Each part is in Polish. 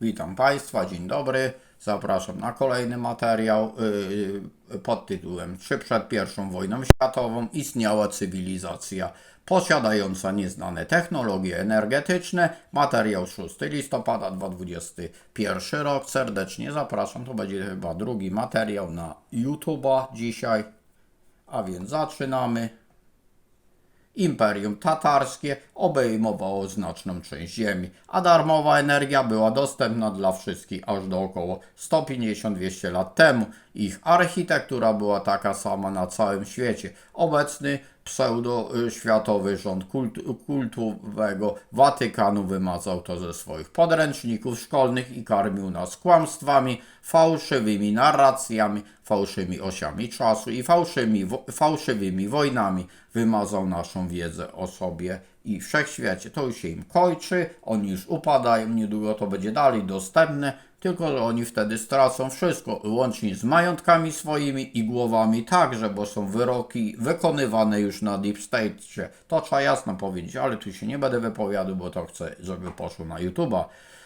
Witam Państwa, dzień dobry. Zapraszam na kolejny materiał yy, pod tytułem Czy przed I wojną światową istniała cywilizacja posiadająca nieznane technologie energetyczne? Materiał 6 listopada 2021 rok. Serdecznie zapraszam. To będzie chyba drugi materiał na YouTube'a dzisiaj. A więc zaczynamy. Imperium Tatarskie obejmowało znaczną część ziemi, a darmowa energia była dostępna dla wszystkich aż do około 150-200 lat temu. Ich architektura była taka sama na całym świecie. Obecny pseudo-światowy rząd kultu, kultowego Watykanu wymazał to ze swoich podręczników szkolnych i karmił nas kłamstwami, fałszywymi narracjami, fałszywymi osiami czasu i fałszywymi, fałszywymi wojnami. Wymazał naszą wiedzę o sobie i wszechświecie. To już się im kończy, oni już upadają, niedługo to będzie dalej dostępne, tylko że oni wtedy stracą wszystko, łącznie z majątkami swoimi i głowami także, bo są wyroki wykonywane już na Deep State. To trzeba jasno powiedzieć, ale tu się nie będę wypowiadał, bo to chcę, żeby poszło na YouTube'a.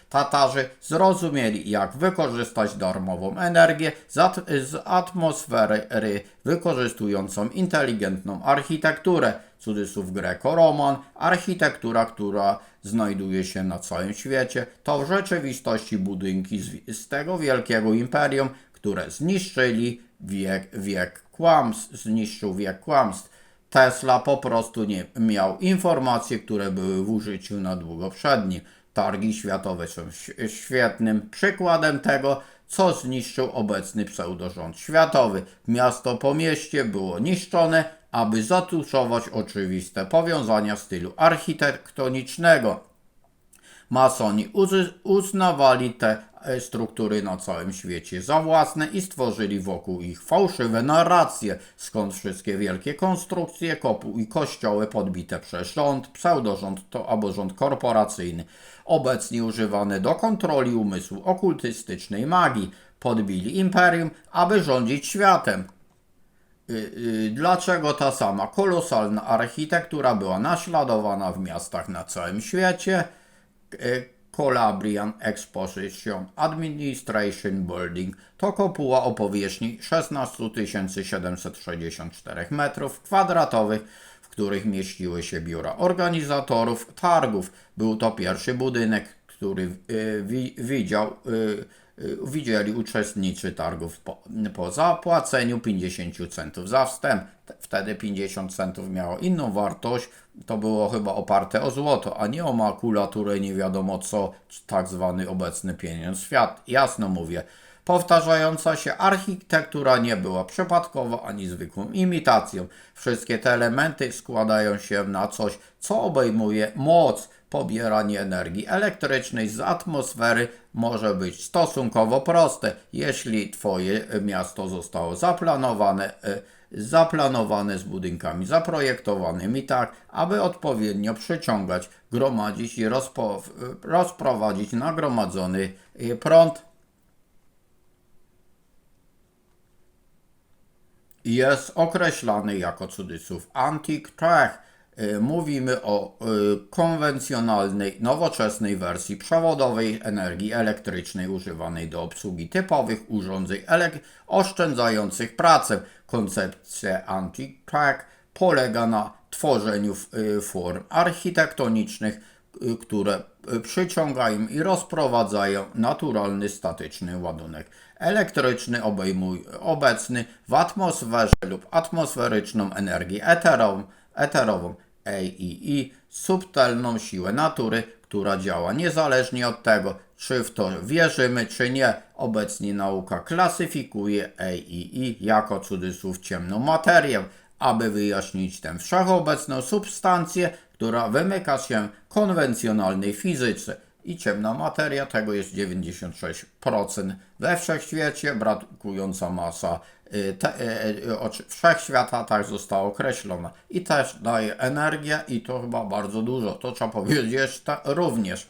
Tatarzy zrozumieli, jak wykorzystać darmową energię z, at- z atmosfery, wykorzystującą inteligentną architekturę, cudzysłów Greco-Roman, architektura, która znajduje się na całym świecie, to w rzeczywistości budynki z, z tego wielkiego imperium, które zniszczyli wiek, wiek kłamstw, zniszczył wiek kłamstw. Tesla po prostu nie miał informacji, które były w użyciu na długo przed nim. Targi światowe są świetnym przykładem tego, co zniszczył obecny pseudorząd światowy. Miasto po mieście było niszczone, aby zatuszować oczywiste powiązania stylu architektonicznego. Masoni uznawali te e, struktury na całym świecie za własne i stworzyli wokół ich fałszywe narracje, skąd wszystkie wielkie konstrukcje, kopuł i kościoły podbite przez rząd, pseudorząd to albo rząd korporacyjny, obecnie używany do kontroli umysłu okultystycznej magii, podbili imperium, aby rządzić światem. Y, y, Dlaczego ta sama kolosalna architektura była naśladowana w miastach na całym świecie? Y, Calabrian Exposition Administration Building to kopuła o powierzchni 16 764 m2, w których mieściły się biura organizatorów targów. Był to pierwszy budynek, który y, wi- widział, y, y, widzieli uczestnicy targów po, po zapłaceniu 50 centów za wstęp. Te- Wtedy 50 centów miało inną wartość, to było chyba oparte o złoto, a nie o makulaturę nie wiadomo co, tak zwany obecny pieniądz świat. Jasno mówię. Powtarzająca się architektura nie była przypadkowa ani zwykłą imitacją. Wszystkie te elementy składają się na coś, co obejmuje moc. Pobieranie energii elektrycznej z atmosfery może być stosunkowo proste, jeśli Twoje miasto zostało zaplanowane, e, zaplanowane z budynkami zaprojektowanymi tak, aby odpowiednio przyciągać, gromadzić i rozpo, rozprowadzić nagromadzony e, prąd jest określany jako cudzysłów track. Y, Mówimy o y, konwencjonalnej, nowoczesnej wersji przewodowej energii elektrycznej używanej do obsługi typowych urządzeń oszczędzających pracę. Koncepcja antique track polega na tworzeniu y, form architektonicznych, które przyciągają i rozprowadzają naturalny statyczny ładunek elektryczny obejmuj, obecny w atmosferze lub atmosferyczną energię eterową, eterową AEE, subtelną siłę natury, która działa niezależnie od tego, czy w to wierzymy, czy nie. Obecnie nauka klasyfikuje AEE jako cudzysłów ciemną materię, aby wyjaśnić tę wszechobecną substancję, która wymyka się konwencjonalnej fizyce. I ciemna materia tego jest 96% we wszechświecie, brakująca masa y, te, y, y, wszechświata tak została określona. I też daje energię i to chyba bardzo dużo. To trzeba powiedzieć ta, również.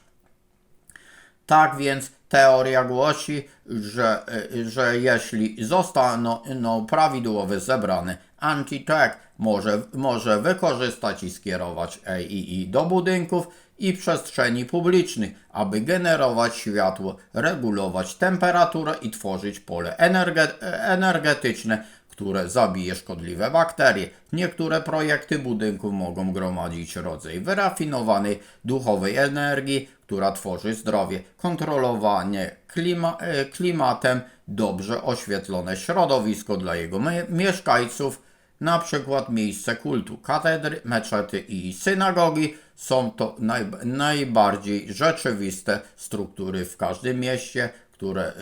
Tak więc teoria głosi, że, że jeśli zostaną no, prawidłowo zebrane anti-track, może, może wykorzystać i skierować AEE do budynków i przestrzeni publicznych, aby generować światło, regulować temperaturę i tworzyć pole energe- energetyczne, które zabije szkodliwe bakterie. Niektóre projekty budynków mogą gromadzić rodzaj wyrafinowanej duchowej energii, która tworzy zdrowie, kontrolowanie klima, e, klimatem, dobrze oświetlone środowisko dla jego mie- mieszkańców, na przykład miejsce kultu, katedry, meczety i synagogi są to naj, najbardziej rzeczywiste struktury w każdym mieście, które y,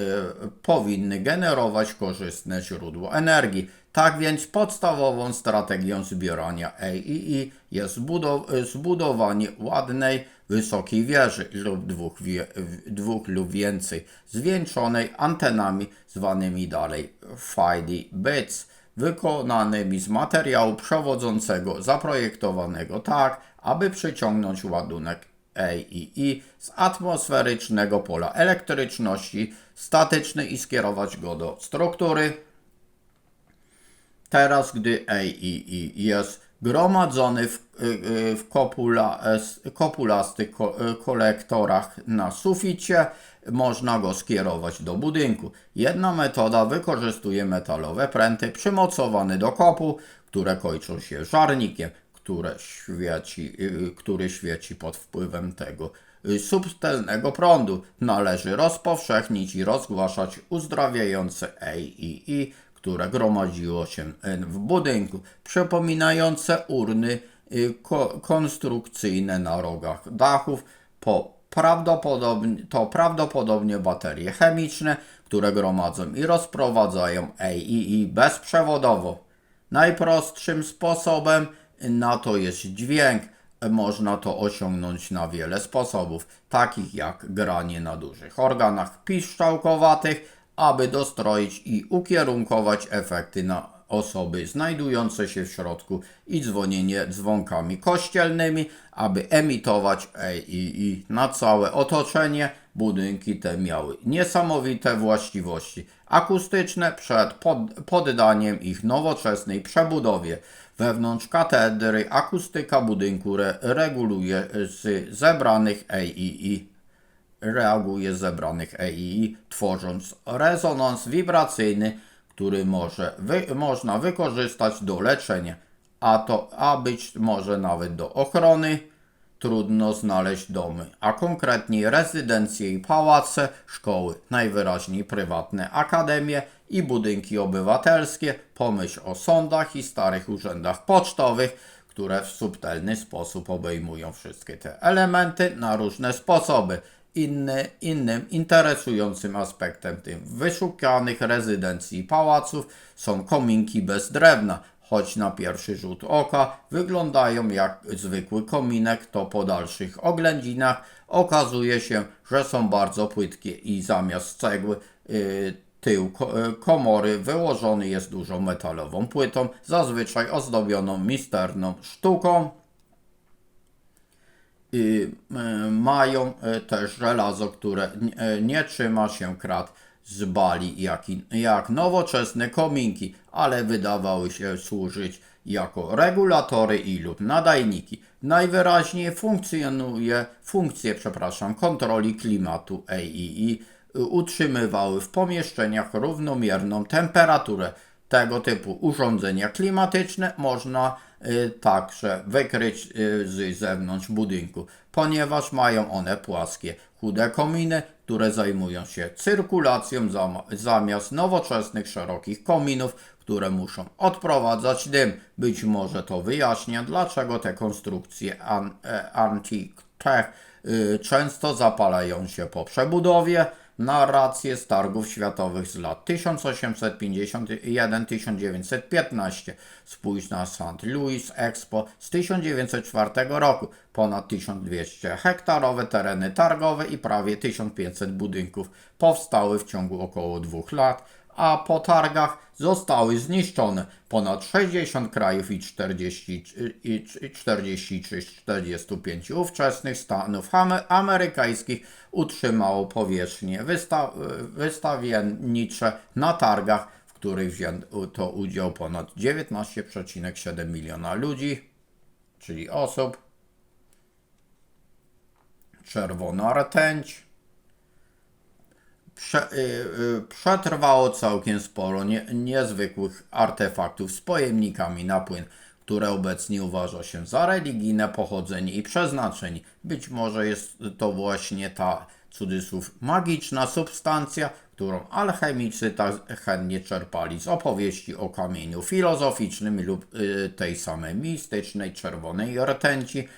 powinny generować korzystne źródło energii. Tak więc podstawową strategią zbierania AII jest zbudow- zbudowanie ładnej, wysokiej wieży lub dwóch, wie- dwóch lub więcej, zwieńczonej antenami zwanymi dalej Friday Bits wykonanymi z materiału przewodzącego zaprojektowanego tak, aby przyciągnąć ładunek AII z atmosferycznego pola elektryczności statycznej i skierować go do struktury. Teraz, gdy AII jest gromadzony w, y, w kopula, s- kopulastych ko, y, kolektorach na suficie, można go skierować do budynku. Jedna metoda wykorzystuje metalowe pręty przymocowane do kopu, które kończą się żarnikiem, które świeci, y, który świeci pod wpływem tego y, subtelnego prądu. Należy rozpowszechnić i rozgłaszać uzdrawiające AII, które gromadziło się y, w budynku, przypominające urny ko- konstrukcyjne na rogach dachów. Po prawdopodobnie, to prawdopodobnie baterie chemiczne, które gromadzą i rozprowadzają AII bezprzewodowo. Najprostszym sposobem na to jest dźwięk. Można to osiągnąć na wiele sposobów, takich jak granie na dużych organach piszczałkowatych, aby dostroić i ukierunkować efekty na osoby znajdujące się w środku i dzwonienie dzwonkami kościelnymi, aby emitować AII na całe otoczenie. Budynki te miały niesamowite właściwości akustyczne przed pod, poddaniem ich nowoczesnej przebudowie. Wewnątrz katedry akustyka budynku re, reguluje z zebranych AII reaguje zebranych EII, tworząc rezonans wibracyjny, który może wy, można wykorzystać do leczenia, a to a być może nawet do ochrony. Trudno znaleźć domy, a konkretnie rezydencje i pałace, szkoły, najwyraźniej prywatne akademie i budynki obywatelskie. Pomyśl o sądach i starych urzędach pocztowych, które w subtelny sposób obejmują wszystkie te elementy na różne sposoby. Inny, innym interesującym aspektem tych wyszukanych rezydencji pałaców są kominki bez drewna, choć na pierwszy rzut oka wyglądają jak zwykły kominek, to po dalszych oględzinach okazuje się, że są bardzo płytkie i zamiast cegły yy, tył y, komory wyłożony jest dużą metalową płytą, zazwyczaj ozdobioną misterną sztuką. Y, mają y, też żelazo, które nie, nie trzyma się krat z bali jak, jak nowoczesne kominki, ale wydawały się służyć jako regulatory i lub nadajniki. Najwyraźniej funkcjonuje funkcje, przepraszam, kontroli klimatu AII utrzymywały w pomieszczeniach równomierną temperaturę. Tego typu urządzenia klimatyczne można y, także wykryć y, z zewnątrz budynku, ponieważ mają one płaskie, chude kominy, które zajmują się cyrkulacją zamiast nowoczesnych, szerokich kominów, które muszą odprowadzać dym. Być może to wyjaśnia, dlaczego te konstrukcje an- e, y, często zapalają się po przebudowie. Narracje z targów światowych z lat 1851-1915. Spójrz na St. Louis Expo z 1904 roku. Ponad 1200 hektarowe tereny targowe i prawie 1500 budynków powstały w ciągu około dwóch lat, a po targach zostały zniszczone ponad 60 krajów i 40 i 43 z 45 ówczesnych stanów ame- amerykańskich utrzymało powierzchnie wysta- wystawiennicze na targach, w których wzięto udział ponad 19,7 miliona ludzi, czyli osób. czerwona rtęć. Prze, y, y, przetrwało całkiem sporo nie, niezwykłych artefaktów z pojemnikami na płyn, które obecnie uważa się za religijne pochodzenie i przeznaczenie. Być może jest to właśnie ta cudzysłów magiczna substancja, którą alchemicy tak chętnie czerpali z opowieści o kamieniu filozoficznym lub y, tej samej mistycznej czerwonej rtęci,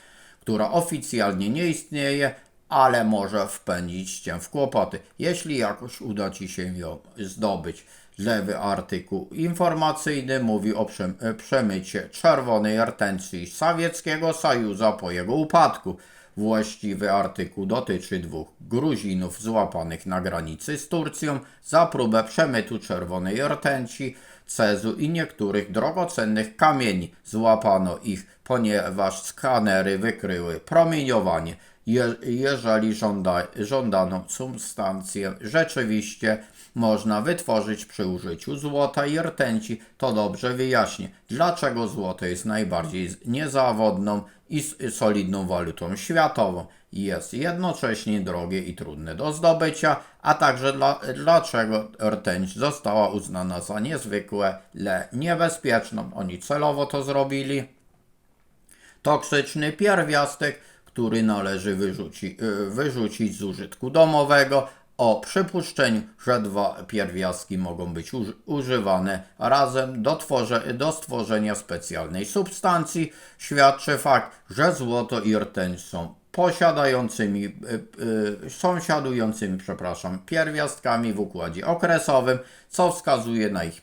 która oficjalnie nie istnieje, ale może wpędzić cię w kłopoty, jeśli jakoś uda ci się ją zdobyć. Lewy artykuł informacyjny mówi o przem- przemycie czerwonej rtęci Sowieckiego Sojuza po jego upadku. Właściwy artykuł dotyczy dwóch Gruzinów złapanych na granicy z Turcją za próbę przemytu czerwonej rtęci, cezu i niektórych drogocennych kamieni. Złapano ich, ponieważ skanery wykryły promieniowanie. Je, jeżeli żąda, żądaną substancję rzeczywiście można wytworzyć przy użyciu złota i rtęci, to dobrze wyjaśnię, dlaczego złoto jest najbardziej niezawodną i solidną walutą światową. Jest jednocześnie drogie i trudne do zdobycia, a także dla, dlaczego rtęć została uznana za niezwykle niebezpieczną. Oni celowo to zrobili toksyczny pierwiastek, który należy wyrzuci, y, wyrzucić z użytku domowego. O przypuszczeniu, że dwa pierwiastki mogą być uży, używane razem do, tworze, do stworzenia specjalnej substancji, świadczy fakt, że złoto i rtęć są posiadającymi, y, y, sąsiadującymi, przepraszam, pierwiastkami w układzie okresowym, co wskazuje na ich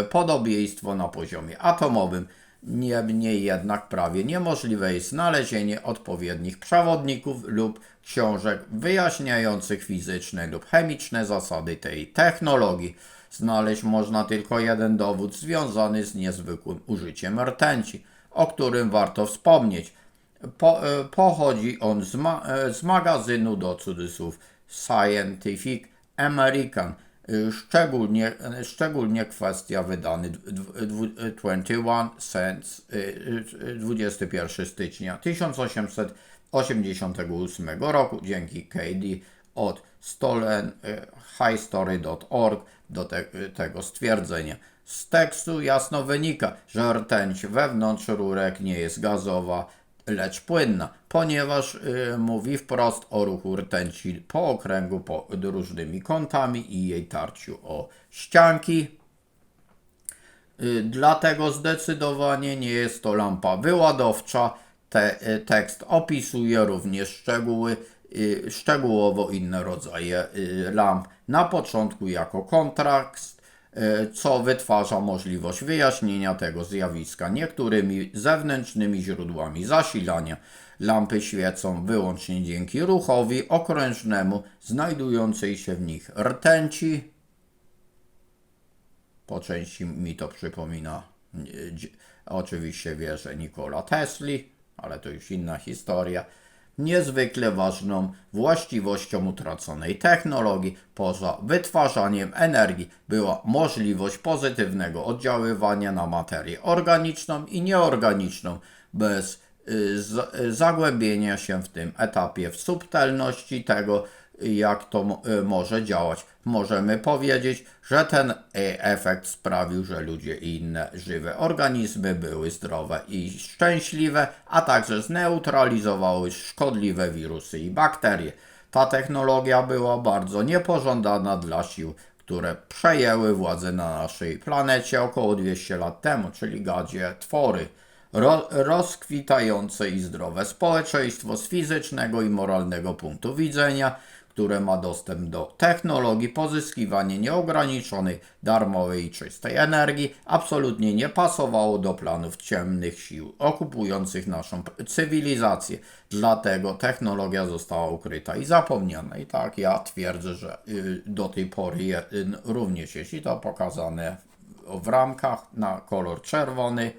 y, podobieństwo na poziomie atomowym. Niemniej jednak prawie niemożliwe jest znalezienie odpowiednich przewodników lub książek wyjaśniających fizyczne lub chemiczne zasady tej technologii. Znaleźć można tylko jeden dowód związany z niezwykłym użyciem rtęci, o którym warto wspomnieć. Po, e, pochodzi on z, ma, e, z magazynu do cudzysłów Scientific American. E, Szczególnie, e, szczególnie kwestia wydany dw- dw- 21 cents e, e, 21 stycznia 1888 roku dzięki KD od stolen e, highstory.org do te, tego stwierdzenia. Z tekstu jasno wynika, że rtęć wewnątrz rurek nie jest gazowa, lecz płynna, ponieważ y, mówi wprost o ruchu rtęci po okręgu pod różnymi kątami i jej tarciu o ścianki. Y, Dlatego zdecydowanie nie jest to lampa wyładowcza. Te, y, tekst opisuje również szczegóły, y, szczegółowo inne rodzaje y, lamp. Na początku jako kontrakt, y, co wytwarza możliwość wyjaśnienia tego zjawiska niektórymi zewnętrznymi źródłami zasilania. Lampy świecą wyłącznie dzięki ruchowi okrężnemu znajdującej się w nich rtęci, po części mi to przypomina e, oczywiście wieżę Nikola Tesli, ale to już inna historia. Niezwykle ważną właściwością utraconej technologii poza wytwarzaniem energii była możliwość pozytywnego oddziaływania na materię organiczną i nieorganiczną bez zagłębienia się w tym etapie w subtelności tego, jak to y, może działać. Możemy powiedzieć, że ten y, efekt sprawił, że ludzie i inne żywe organizmy były zdrowe i szczęśliwe, a także zneutralizowały szkodliwe wirusy i bakterie. Ta technologia była bardzo niepożądana dla sił, które przejęły władzę na naszej planecie około 200 lat temu, czyli gadzie twory. Ro, rozkwitające i zdrowe społeczeństwo z fizycznego i moralnego punktu widzenia, które ma dostęp do technologii pozyskiwania nieograniczonej, darmowej i czystej energii, absolutnie nie pasowało do planów ciemnych sił okupujących naszą cywilizację. Dlatego technologia została ukryta i zapomniana. I tak ja twierdzę, że y, do tej pory y, również jest i to pokazane w ramkach na kolor czerwony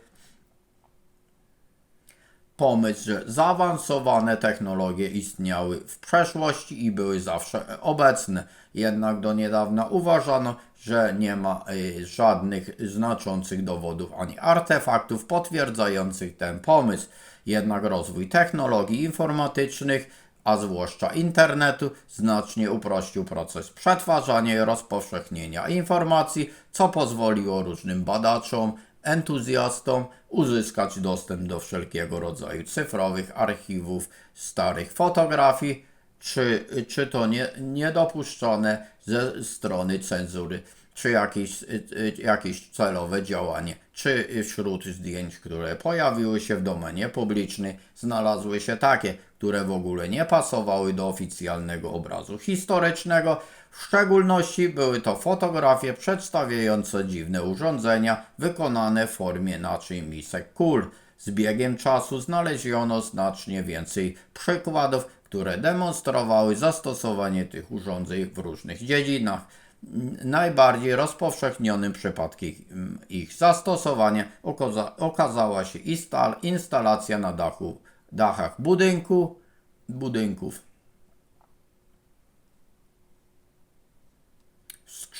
pomysł, że zaawansowane technologie istniały w przeszłości i były zawsze obecne. Jednak do niedawna uważano, że nie ma y, żadnych znaczących dowodów ani artefaktów potwierdzających ten pomysł. Jednak rozwój technologii informatycznych a zwłaszcza internetu, znacznie uprościł proces przetwarzania i rozpowszechnienia informacji, co pozwoliło różnym badaczom, entuzjastom uzyskać dostęp do wszelkiego rodzaju cyfrowych archiwów, starych fotografii, czy, czy to nie, niedopuszczone ze strony cenzury, czy jakieś, y, y, jakieś celowe działanie, czy wśród zdjęć, które pojawiły się w domenie publicznej, znalazły się takie, które w ogóle nie pasowały do oficjalnego obrazu historycznego. W szczególności były to fotografie przedstawiające dziwne urządzenia wykonane w formie naczyń misek kul. Z biegiem czasu znaleziono znacznie więcej przykładów, które demonstrowały zastosowanie tych urządzeń w różnych dziedzinach. Najbardziej rozpowszechnionym przypadkiem ich zastosowania okaza- okazała się instal- instalacja na dachu, dachach budynku, budynków.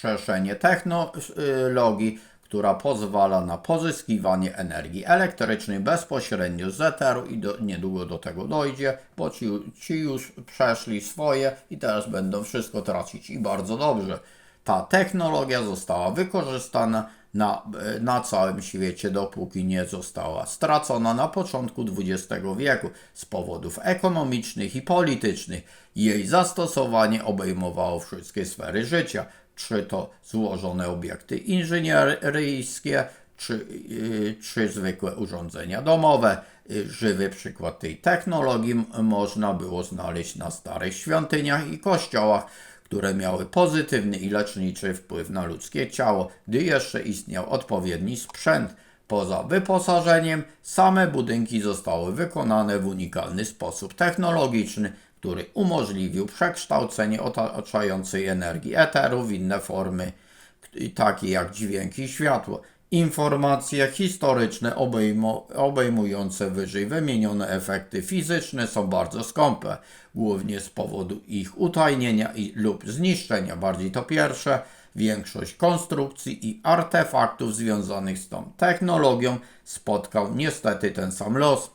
Wskrzeszenie technologii, która pozwala na pozyskiwanie energii elektrycznej bezpośrednio z eteru i do, niedługo do tego dojdzie, bo ci, ci już przeszli swoje i teraz będą wszystko tracić i bardzo dobrze. Ta technologia została wykorzystana na, na całym świecie, dopóki nie została stracona na początku XX wieku z powodów ekonomicznych i politycznych. Jej zastosowanie obejmowało wszystkie sfery życia, czy to złożone obiekty inżynieryjskie, czy, yy, czy zwykłe urządzenia domowe. Yy, Żywy przykład tej technologii można było znaleźć na starych świątyniach i kościołach, które miały pozytywny i leczniczy wpływ na ludzkie ciało, gdy jeszcze istniał odpowiedni sprzęt. Poza wyposażeniem, same budynki zostały wykonane w unikalny sposób technologiczny, który umożliwił przekształcenie otaczającej energii eteru w inne formy, takie jak dźwięki i światło. Informacje historyczne obejmujące wyżej wymienione efekty fizyczne są bardzo skąpe, głównie z powodu ich utajnienia i, lub zniszczenia. Bardziej to pierwsze. Większość konstrukcji i artefaktów związanych z tą technologią spotkał niestety ten sam los.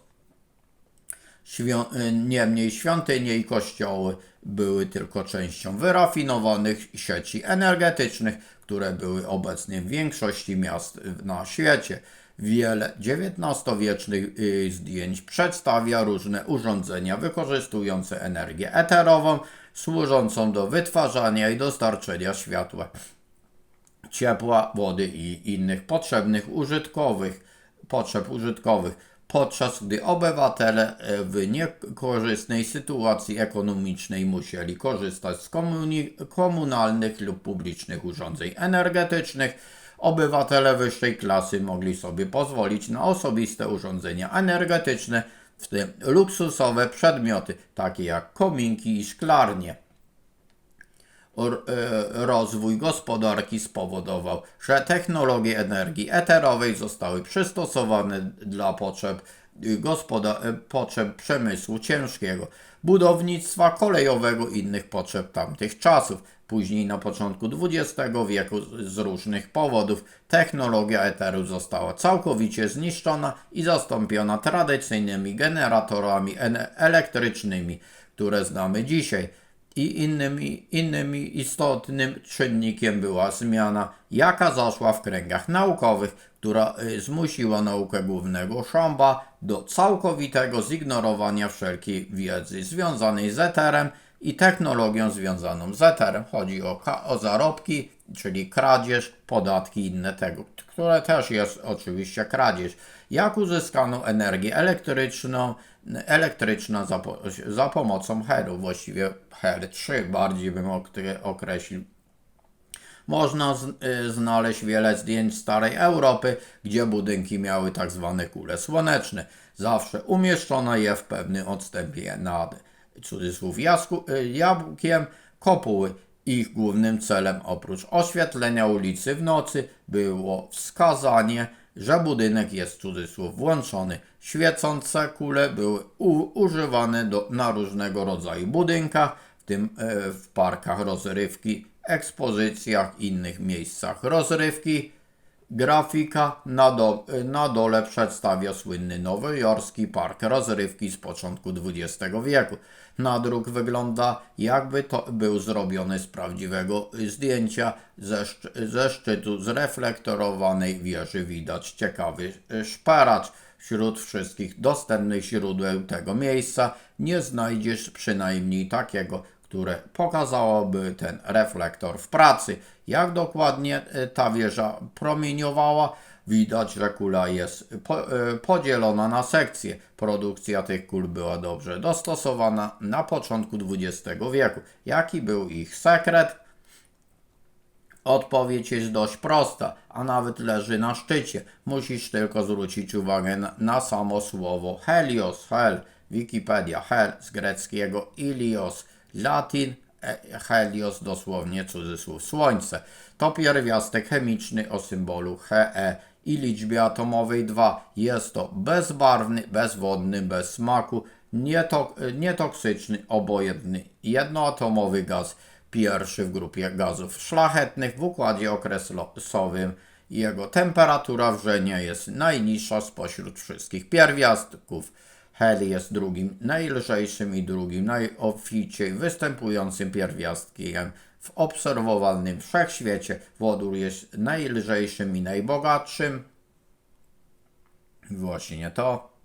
Świą- Niemniej świątynie i kościoły były tylko częścią wyrafinowanych sieci energetycznych, które były obecnie w większości miast na świecie. Wiele XIX-wiecznych y, zdjęć przedstawia różne urządzenia wykorzystujące energię eterową, służącą do wytwarzania i dostarczenia światła, ciepła, wody i innych potrzebnych użytkowych, potrzeb użytkowych podczas gdy obywatele e, w niekorzystnej sytuacji ekonomicznej musieli korzystać z komunalnych lub publicznych urządzeń energetycznych, obywatele wyższej klasy mogli sobie pozwolić na osobiste urządzenia energetyczne, w tym luksusowe przedmioty, takie jak kominki i szklarnie. E, rozwój gospodarki spowodował, że technologie energii eterowej zostały przystosowane dla potrzeb, y, e, potrzeb przemysłu ciężkiego, budownictwa kolejowego i innych potrzeb tamtych czasów. Później na początku XX wieku z- różnych powodów technologia eteru została całkowicie zniszczona i zastąpiona tradycyjnymi generatorami ene- elektrycznymi, które znamy dzisiaj i innymi, innymi istotnym czynnikiem była zmiana, jaka zaszła w kręgach naukowych, która y, zmusiła naukę głównego Szamba do całkowitego zignorowania wszelkiej wiedzy związanej z eterem i technologią związaną z eterem. Chodzi o, o zarobki, czyli kradzież, podatki i inne tego, które też jest oczywiście kradzież. Jak uzyskano energię elektryczną, elektryczna za, za pomocą heru, właściwie her 3 bardziej bym okre- określił. Można z, y, znaleźć wiele zdjęć starej Europy, gdzie budynki miały tak zwane kule słoneczne. Zawsze umieszczono je w pewnym odstępie nad cudzysłów jasku, y, jabłkiem kopuły. Ich głównym celem oprócz oświetlenia ulicy w nocy było wskazanie, że budynek jest cudzysłów włączony. Świecące kule były używane do, na różnego rodzaju budynkach, w tym e, w parkach rozrywki, ekspozycjach, innych miejscach rozrywki. Grafika na, do, na dole przedstawia słynny nowojorski park rozrywki z początku XX wieku. Nadruk wygląda jakby to był zrobiony z prawdziwego zdjęcia. Ze, szczy, ze szczytu zreflektorowanej wieży widać ciekawy szperacz. Wśród wszystkich dostępnych źródeł tego miejsca nie znajdziesz przynajmniej takiego, które pokazałoby ten reflektor w pracy. Jak dokładnie e, ta wieża promieniowała, widać, że kula jest e, podzielona na sekcje. Produkcja tych kul była dobrze dostosowana na początku XX wieku. Jaki był ich sekret? Odpowiedź jest dość prosta, a nawet leży na szczycie. Musisz tylko zwrócić uwagę na, na samo słowo helios, hel, Wikipedia, hel z greckiego ilios, latin e, helios, dosłownie cudzysłów słońce. To pierwiastek chemiczny o symbolu He i liczbie atomowej 2. Jest to bezbarwny, bezwodny, bez smaku, nietok nietoksyczny, obojętny, jednoatomowy gaz pierwszy w grupie gazów szlachetnych w układzie okresowym. Jego temperatura wrzenia jest najniższa spośród wszystkich pierwiastków. Hel jest drugim najlżejszym i drugim najobficiej występującym pierwiastkiem w obserwowalnym wszechświecie. Wodór jest najlżejszym i najbogatszym. Właśnie to.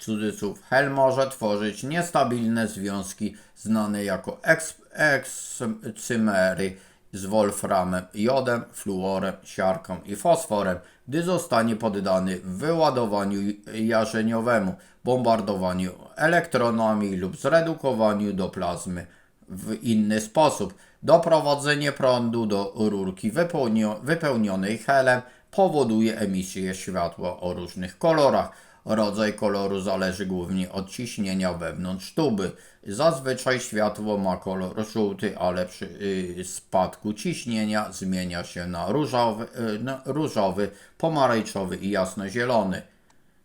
cudzysłów, hel może tworzyć niestabilne związki znane jako ekscymery z wolframem, jodem, fluorem, siarką i fosforem, gdy zostanie poddany wyładowaniu jarzeniowemu, bombardowaniu elektronami lub zredukowaniu do plazmy w inny sposób. Doprowadzenie prądu do rurki wypełnionej helem powoduje emisję światła o różnych kolorach Rodzaj koloru zależy głównie od ciśnienia wewnątrz tuby. Zazwyczaj światło ma kolor żółty, ale przy y, spadku ciśnienia zmienia się na różowy, y, na różowy pomarańczowy i jasnozielony.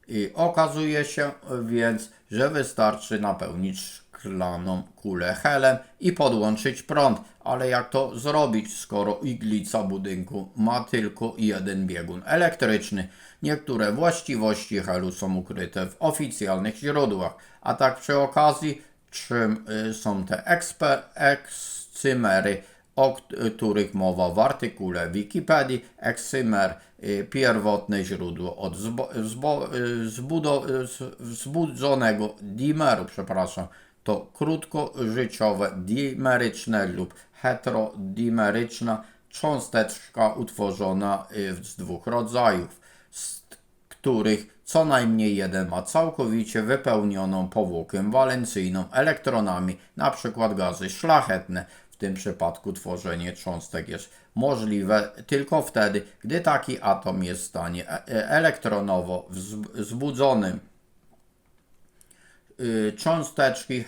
I okazuje się więc, że wystarczy napełnić szklaną kulę helem i podłączyć prąd. Ale jak to zrobić, skoro iglica budynku ma tylko jeden biegun elektryczny? Niektóre właściwości helu są ukryte w oficjalnych źródłach. A tak przy okazji, czym y, są te ekscymery, o których mowa w artykule Wikipedii. Eksymer, y, pierwotne źródło od y, wzbudzonego dimeru, przepraszam, to krótkożyciowe dimeryczne lub heterodimeryczna cząsteczka utworzona z dwóch rodzajów których co najmniej jeden ma całkowicie wypełnioną powłokę walencyjną elektronami, np. gazy szlachetne. W tym przypadku tworzenie cząstek jest możliwe tylko wtedy, gdy taki atom jest w stanie e, e, elektronowo wzbudzonym. Y, cząsteczki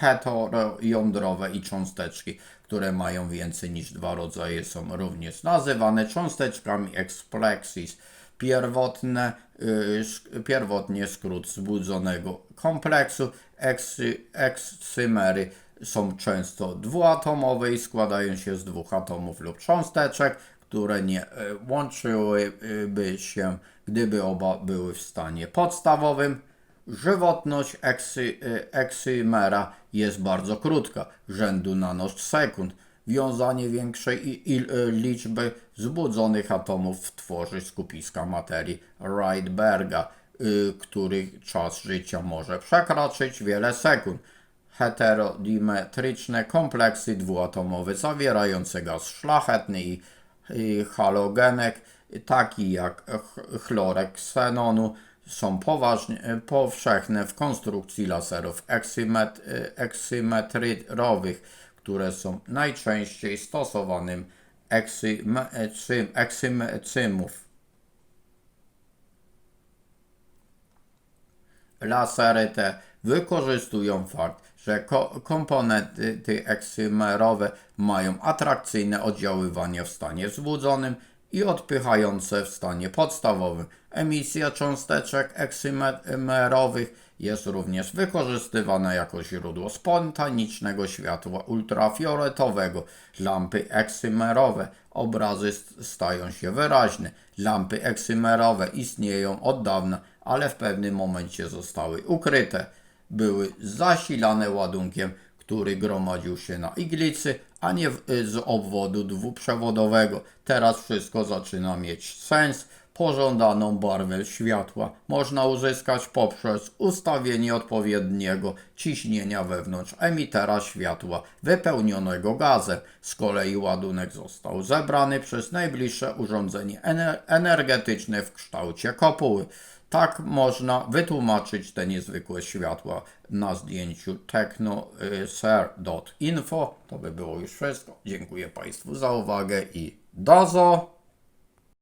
heterojądrowe i cząsteczki, które mają więcej niż dwa rodzaje, są również nazywane cząsteczkami explexis pierwotne, y, pierwotnie skrót zbudzonego kompleksu. Eksy, ekscymery są często dwuatomowe i składają się z dwóch atomów lub cząsteczek, które nie y, łączyłyby się, gdyby oba były w stanie podstawowym. Żywotność eksy, y, eksymera jest bardzo krótka, rzędu nanosekund wiązanie większej e, liczby zbudzonych atomów tworzy skupiska materii Rydberga, y, których czas życia może przekroczyć wiele sekund. Heterodimetryczne kompleksy dwuatomowe zawierające gaz szlachetny i halogenek, taki jak chlorek ksenonu, są poważnie, e, powszechne w konstrukcji laserów e, eksymetryrowych które są najczęściej stosowanym eksymecymów. Lasery te wykorzystują fakt, że ko komponenty eksymerowe mają atrakcyjne oddziaływanie w stanie wzbudzonym i odpychające w stanie podstawowym. Emisja cząsteczek eksymerowych jest również wykorzystywane jako źródło spontanicznego światła ultrafioletowego. Lampy eksymerowe. Obrazy st- stają się wyraźne. Lampy eksymerowe istnieją od dawna, ale w pewnym momencie zostały ukryte. Były zasilane ładunkiem, który gromadził się na iglicy, a nie w, z obwodu dwuprzewodowego. Teraz wszystko zaczyna mieć sens. Pożądaną barwę światła można uzyskać poprzez ustawienie odpowiedniego ciśnienia wewnątrz emitera światła wypełnionego gazem. Z kolei ładunek został zebrany przez najbliższe urządzenie ener- energetyczne w kształcie kopuły. Tak można wytłumaczyć te niezwykłe światła na zdjęciu technoser.info. To by było już wszystko. Dziękuję Państwu za uwagę i dozo!